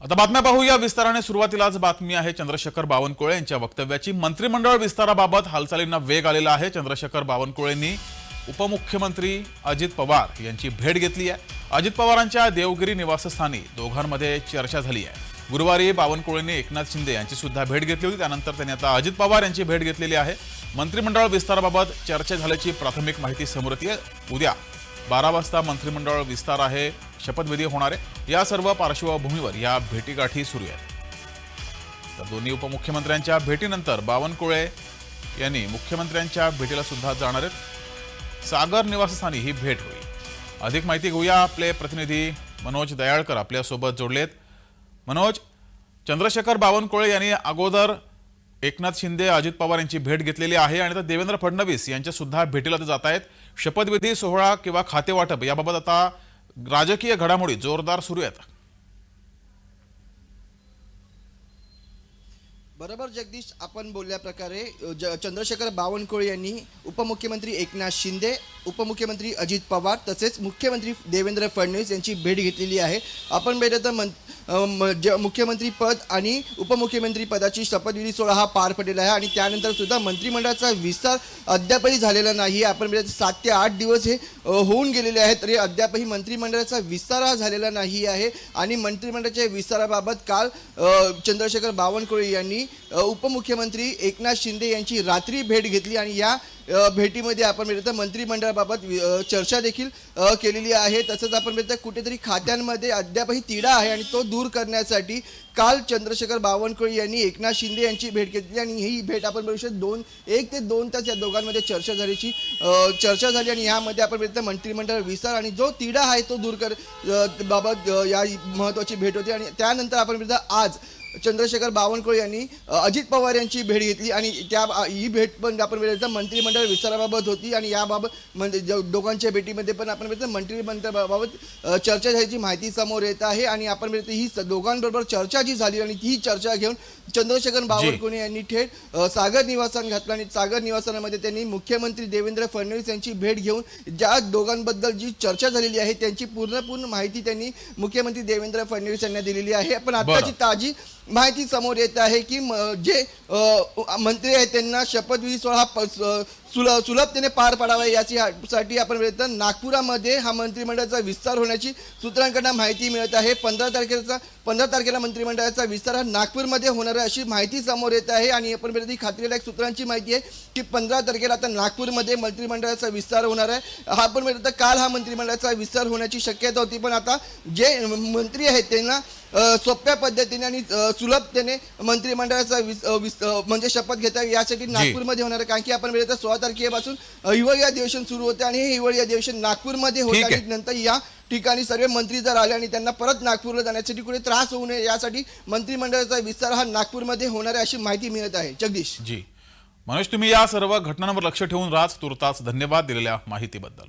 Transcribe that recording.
आता बातम्या पाहूया. विस्ताराने सुरुवातीलाच बातमी आहे चंद्रशेखर बावनकुळे यांच्या वक्तव्याची. मंत्रिमंडळ विस्ताराबाबत हालचालींना वेग आलेला आहे. चंद्रशेखर बावनकुळेंनी उपमुख्यमंत्री अजित पवार यांची भेट घेतली आहे. अजित पवारांच्या देवगिरी निवासस्थानी दोघांमध्ये चर्चा झाली आहे. गुरुवारी बावनकुळेंनी एकनाथ शिंदे यांची सुद्धा भेट घेतली होती. त्यानंतर त्यांनी आता अजित पवार यांची भेट घेतलेली आहे. मंत्रिमंडळ विस्ताराबाबत चर्चा झाल्याची प्राथमिक माहिती समोर येते उद्या बारा वाजता मंत्रिमंडळ विस्तार आहे. शपथविधी होणार आहे. या सर्व पार्श्वभूमीवर या भेटीगाठी सुरू आहेत. तर दोन्ही उपमुख्यमंत्र्यांच्या भेटीनंतर बावनकुळे यांनी मुख्यमंत्र्यांच्या भेटीला सुद्धा जाणार आहेत. सागर निवासस्थानी ही भेट होईल. अधिक माहिती घेऊया आपले प्रतिनिधी मनोज दयाळकर आपल्यासोबत जोडलेत. मनोज चंद्रशेखर बावनकुळे यांनी अगोदर एकनाथ शिंदे अजित पवार यांची भेट घेतलेली आहे आणि आता देवेंद्र फडणवीस यांच्या सुद्धा भेटीला ते जात आहेत. शपथविधी सोहळा किंवा खाते वाटप याबाबत आता राजकीय घडामोडी जोरदार सुरू आहेत. बरोबर जगदीश आपण बोलल्या प्रकारे ज चंद्रशेखर बावनकुळे यांनी उपमुख्यमंत्री एकनाथ शिंदे उपमुख्यमंत्री अजित पवार तसेच मुख्यमंत्री देवेंद्र फडणवीस यांची भेट घेतलेली आहे. आपण भेट तर ज मुख्यमंत्री पद आणि उपमुख्यमंत्री पदाची शपथविधी सोहळा हा पार पडलेला आहे. आणि त्यानंतर सुद्धा मंत्रिमंडळाचा विस्तार अद्यापही झालेला नाही आपण सात ते आठ दिवस हे होऊन गेलेले आहेत. तरी अद्यापही मंत्रिमंडळाचा विस्तार हा झालेला नाही आहे. आणि मंत्रिमंडळाच्या विस्ताराबाबत काल चंद्रशेखर बावनकुळे यांनी उपमुख्यमंत्री एकनाथ शिंदे यांची रात्री भेट घेतली. आणि या भेटीमध्ये आपण मिळतं मंत्रिमंडळाबाबत चर्चा देखील केलेली आहे. तसंच आपण मिळतं कुठेतरी खात्यांमध्ये अद्यापही तिढा आहे आणि तो दूर करण्यासाठी काल चंद्रशेखर बावनकुळे यांनी एकनाथ शिंदे यांची भेट घेतली आणि ही भेट आपण बघू शकतो. दोन एक ते दोन तास या दोघांमध्ये चर्चा झाल्याची चर्चा झाली आणि यामध्ये आपण मिळतं मंत्रिमंडळ विस्तार आणि जो तिढा आहे तो दूर कर बाबत या महत्त्वाची भेट होती आणि त्यानंतर आपण बघितलं आज चंद्रशेखर बावनकुळे यांनी अजित पवार यांची भेट घेतली आणि त्या ही भेट पण आपण वेळेचा मंत्रिमंडळ विस्ताराबाबत होती आणि याबाबत म्हणजे दोघांच्या भेटीमध्ये पण आपण वेळेचा मंत्रिमंडळाबाबत चर्चा झाल्याची माहिती समोर येत आहे आणि आपण वेळेत ही दोघांबरोबर चर्चा जी झाली आणि ही चर्चा घेऊन चंद्रशेखर बावनकुळे यांनी थेट सागर निवासान घातलं आणि सागर निवासनामध्ये त्यांनी मुख्यमंत्री देवेंद्र फडणवीस यांची भेट घेऊन ज्या दोघांबद्दल जी चर्चा झालेली आहे त्यांची पूर्ण पूर्ण माहिती त्यांनी मुख्यमंत्री देवेंद्र फडणवीस यांना दिलेली आहे पण आताची. ताजी माहिती समोर येत आहे की जे मंत्री आहेत त्यांना शपथविधी सोहळा प- स- सुल सुलभतेने पार पाडावा याची साठी आपण वेळेत नागपुरामध्ये हा मंत्रिमंडळाचा विस्तार होण्याची सूत्रांकडून माहिती मिळत आहे. पंधरा तारखेचा पंधरा तारखेला मंत्रिमंडळाचा विस्तार हा नागपूरमध्ये होणार आहे अशी माहिती समोर येत आहे. आणि आपण वेळेत खात्रीलायक सूत्रांची माहिती आहे की पंधरा तारखेला आता नागपूरमध्ये मंत्रिमंडळाचा विस्तार होणार आहे. हा पण वेळेत काल हा मंत्रिमंडळाचा विस्तार होण्याची शक्यता होती. पण आता जे मंत्री आहेत त्यांना सोप्या पद्धतीने आणि सुलभतेने मंत्रिमंडळाचा म्हणजे शपथ घेता यासाठी नागपूरमध्ये होणार आहे. कारण की आपण वेळेत सोळा तारखेपासून हिवाळी अधिवेशन सुरू होते आणि हे हिवाळी अधिवेशन नागपूरमध्ये होते. आणि नंतर या ठिकाणी सर्व मंत्री जर आले आणि त्यांना परत नागपूरला जाण्यासाठी कुठे त्रास होऊ नये यासाठी मंत्रिमंडळाचा विस्तार हा नागपूरमध्ये होणार आहे अशी माहिती मिळत आहे. जगदीश. जी. मनोज तुम्ही या सर्व घटनांवर लक्ष ठेवून राज तुर्तास धन्यवाद दिलेल्या माहितीबद्दल.